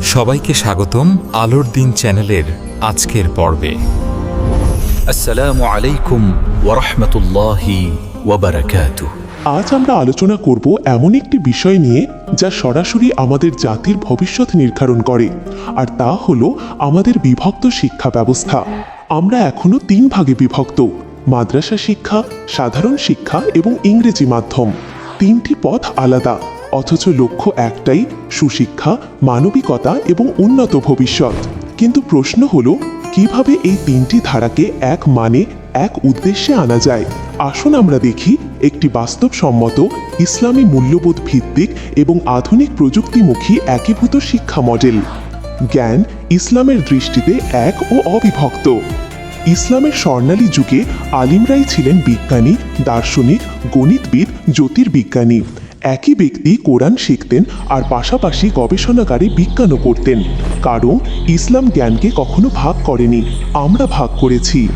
সবাইকে স্বাগতম আলোর দিন চ্যানেলের আজকের পর্বে। আসসালামু আলাইকুম আজ আমরা আলোচনা করব এমন একটি বিষয় নিয়ে যা সরাসরি আমাদের জাতির ভবিষ্যৎ নির্ধারণ করে, আর তা হলো আমাদের বিভক্ত শিক্ষা ব্যবস্থা। আমরা এখনও তিন ভাগে বিভক্ত, মাদ্রাসা শিক্ষা, সাধারণ শিক্ষা এবং ইংরেজি মাধ্যম। তিনটি পথ আলাদা। অথচ লক্ষ্য একটাই, সুশিক্ষা, মানবিকতা এবং উন্নত ভবিষ্যৎ। কিন্তু প্রশ্ন হলো, কীভাবে এই তিনটি ধারাকে এক মানে এক উদ্দেশ্যে আনা যায়? আসুন আমরা দেখি একটি বাস্তবসম্মত, ইসলামী মূল্যবোধ ভিত্তিক এবং আধুনিক প্রযুক্তিমুখী একীভূত শিক্ষা মডেল। জ্ঞান ইসলামের দৃষ্টিতে এক ও অবিভক্ত। ইসলামের স্বর্ণালী যুগে আলিমরাই ছিলেন বিজ্ঞানী, দার্শনিক, গণিতবিদ, জ্যোতির্বিজ্ঞানী। একই ব্যক্তি কোরআন শিখতেন আর পাশাপাশি গবেষণাগারে বিজ্ঞানও করতেন কারণ ইসলাম জ্ঞানকে কখনো ভাগ করেনি, আমরা ভাগ করেছি।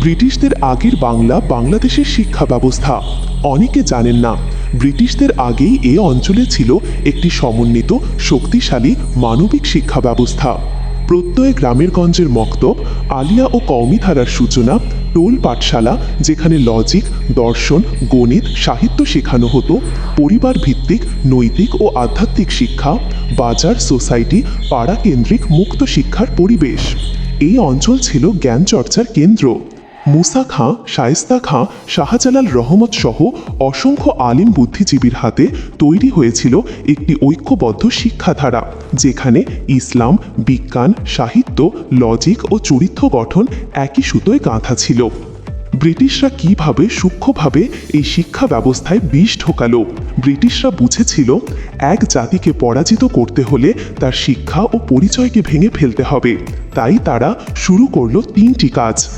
ব্রিটিশদের আগের বাংলা বাংলাদেশের শিক্ষা ব্যবস্থা। অনেকে জানেন না, ব্রিটিশদের আগেই এ অঞ্চলে ছিল একটি সমন্বিত, শক্তিশালী, মানবিক শিক্ষা ব্যবস্থা। প্রত্যয় গ্রামের গঞ্জের মক্তব, আলিয়া ও কওমিধারার সূচনা টোল পাঠশালা, যেখানে লজিক দর্শন, গণিত, সাহিত্য শেখানো হতো পরিবার ভিত্তিক নৈতিক ও আধ্যাত্মিক শিক্ষা, বাজার সোসাইটি পাড়া কেন্দ্রিক মুক্ত শিক্ষার পরিবেশ। এই অঞ্চল ছিল জ্ঞান চর্চার কেন্দ্র। মুসা খাঁ, শায়েস্তা খাঁ, শাহজালাল রহমত সহ অসংখ্য আলিম বুদ্ধিজীবীর হাতে তৈরি হয়েছিল একটি ঐক্যবদ্ধ শিক্ষাধারা, যেখানে ইসলাম, বিজ্ঞান, সাহিত্য, লজিক ও চরিত্র গঠন একই সুতোয় গাঁথা ছিল। ব্রিটিশরা কীভাবে সূক্ষ্মভাবে এই শিক্ষা ব্যবস্থায় বিষ ঢোকালো? ব্রিটিশরা বুঝেছিল, এক জাতিকে পরাজিত করতে হলে তার শিক্ষা ও পরিচয়কে ভেঙে ফেলতে হবে। তাই তারা শুরু করল তিনটি কাজ।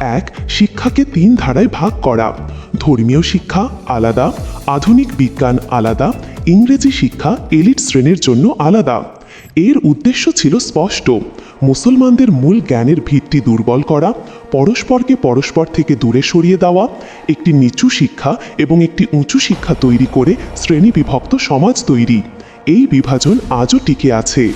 এক শিক্ষাকে তিন ধারায় ভাগ করা। ধর্মীয় শিক্ষা আলাদা, আধুনিক বিজ্ঞান আলাদা, ইংরেজি শিক্ষা এলিট শ্রেণির জন্য আলাদা। এর উদ্দেশ্য ছিল স্পষ্ট, মুসলমানদের মূল জ্ঞানের ভিত্তি দুর্বল করা, পরস্পরকে পরস্পর থেকে দূরে সরিয়ে দেওয়া, একটি নিচু শিক্ষা এবং একটি উঁচু শিক্ষা তৈরি করে শ্রেণি বিভক্ত সমাজ তৈরি। এই বিভাজন আজও টিকে আছে।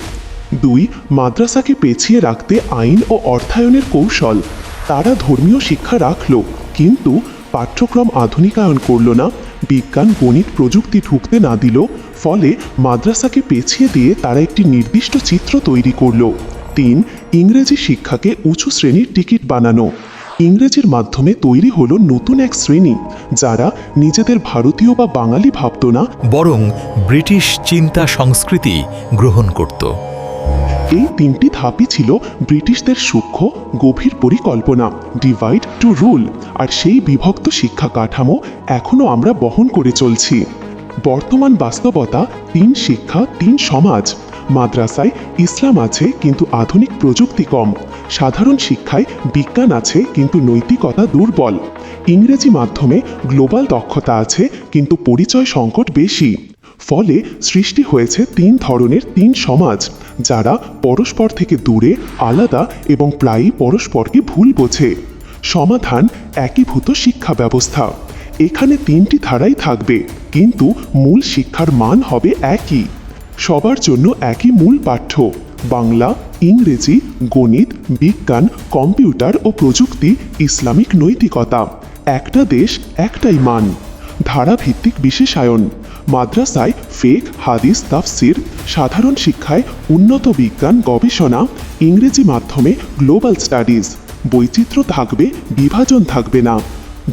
দুই, মাদ্রাসাকে পেছিয়ে রাখতে আইন ও অর্থায়নের কৌশল। তারা ধর্মীয় শিক্ষা রাখল, কিন্তু পাঠ্যক্রম আধুনিকায়ন করল না। বিজ্ঞান, গণিত প্রযুক্তি ঢুকতে না দিল, ফলে মাদ্রাসাকে পেছিয়ে দিয়ে তারা একটি নির্দিষ্ট চিত্র তৈরি করল। তিন, ইংরেজি শিক্ষাকে উঁচু শ্রেণির টিকিট বানানো। ইংরেজির মাধ্যমে তৈরি হলো নতুন এক শ্রেণি, যারা নিজেদের ভারতীয় বা বাঙালি ভাবত না, বরং ব্রিটিশ চিন্তা সংস্কৃতি গ্রহণ করত। এই তিনটি ধাপই ছিল ব্রিটিশদের সূক্ষ্ম, গভীর পরিকল্পনা ডিভাইড টু রুল আর সেই বিভক্ত শিক্ষা কাঠামো এখনও আমরা বহন করে চলছি। বর্তমান বাস্তবতা, তিন শিক্ষা, তিন সমাজ। মাদ্রাসায় ইসলাম আছে, কিন্তু আধুনিক প্রযুক্তি কম। সাধারণ শিক্ষায় বিজ্ঞান আছে, কিন্তু নৈতিকতা দুর্বল। ইংরেজি মাধ্যমে গ্লোবাল দক্ষতা আছে, কিন্তু পরিচয় সংকট বেশি। ফলে সৃষ্টি হয়েছে তিন ধরনের তিন সমাজ। যারা পরস্পর থেকে দূরে, আলাদা এবং প্রায়ই পরস্পরকে ভুল বোঝে। সমাধান একীভূত শিক্ষা ব্যবস্থা। এখানে তিনটি ধারাই থাকবে, কিন্তু মূল শিক্ষার মান হবে একই। সবার জন্য একই মূল পাঠ্য, বাংলা, ইংরেজি, গণিত, বিজ্ঞান, কম্পিউটার ও প্রযুক্তি, ইসলামিক নৈতিকতা। একটা দেশ একটাই মান। ধারাভিত্তিক বিশেষায়ন। মাদ্রাসায় ফেক, হাদিস, তাফসির সাধারণ শিক্ষায় উন্নত বিজ্ঞান গবেষণা ইংরেজি মাধ্যমে গ্লোবাল স্টাডিজ। বৈচিত্র্য থাকবে বিভাজন থাকবে না।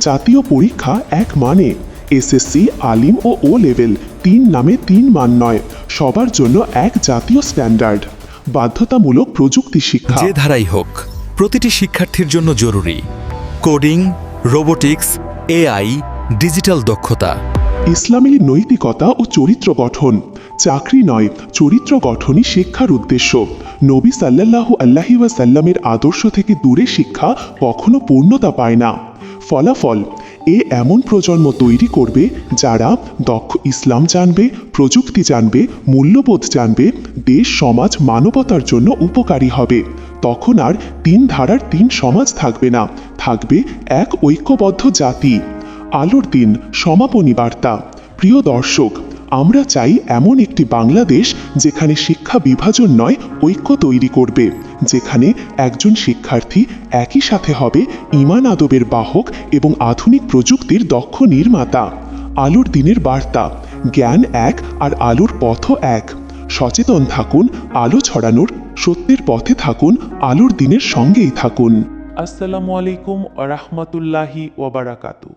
জাতীয় পরীক্ষা এক মানে। এসএসসি আলিম ও ও লেভেল তিন নামে তিন মান নয়। সবার জন্য এক জাতীয় স্ট্যান্ডার্ড। বাধ্যতামূলক প্রযুক্তি শিক্ষা। যে ধারাই হোক প্রতিটি শিক্ষার্থীর জন্য জরুরি। কোডিং রোবোটিক্স এআই ডিজিটাল দক্ষতা। ইসলামী নৈতিকতা ও চরিত্র গঠন। চাকরি নয়, চরিত্র গঠনই শিক্ষার উদ্দেশ্য। নবী সাল্লাল্লাহু আল্লাহি ওয়াসাল্লামের আদর্শ থেকে দূরে শিক্ষা কখনো পূর্ণতা পায় না। ফলাফল, এ এমন প্রজন্ম তৈরি করবে যারা দক্ষ ইসলাম জানবে, প্রযুক্তি জানবে, মূল্যবোধ জানবে, দেশ, সমাজ, মানবতার জন্য উপকারী হবে। তখন আর তিন ধারার তিন সমাজ থাকবে না, থাকবে এক ঐক্যবদ্ধ জাতি। আলোর দিন, সমাপনী বার্তা। প্রিয় দর্শক আমরা চাই এমন একটি বাংলাদেশ যেখানে শিক্ষা বিভাজন নয়, ঐক্য তৈরি করবে, যেখানে একজন শিক্ষার্থী একই সাথে হবে ইমান আদবের বাহক এবং আধুনিক প্রযুক্তির দক্ষ নির্মাতা। আলোর দিনের বার্তা, জ্ঞান এক আর আলোর পথও এক। সচেতন থাকুন, আলো ছড়ানোর সত্যের পথে থাকুন, আলোর দিনের সঙ্গেই থাকুন। আসসালামু আলাইকুম রহমতুল্লাহি ওবারাকাতু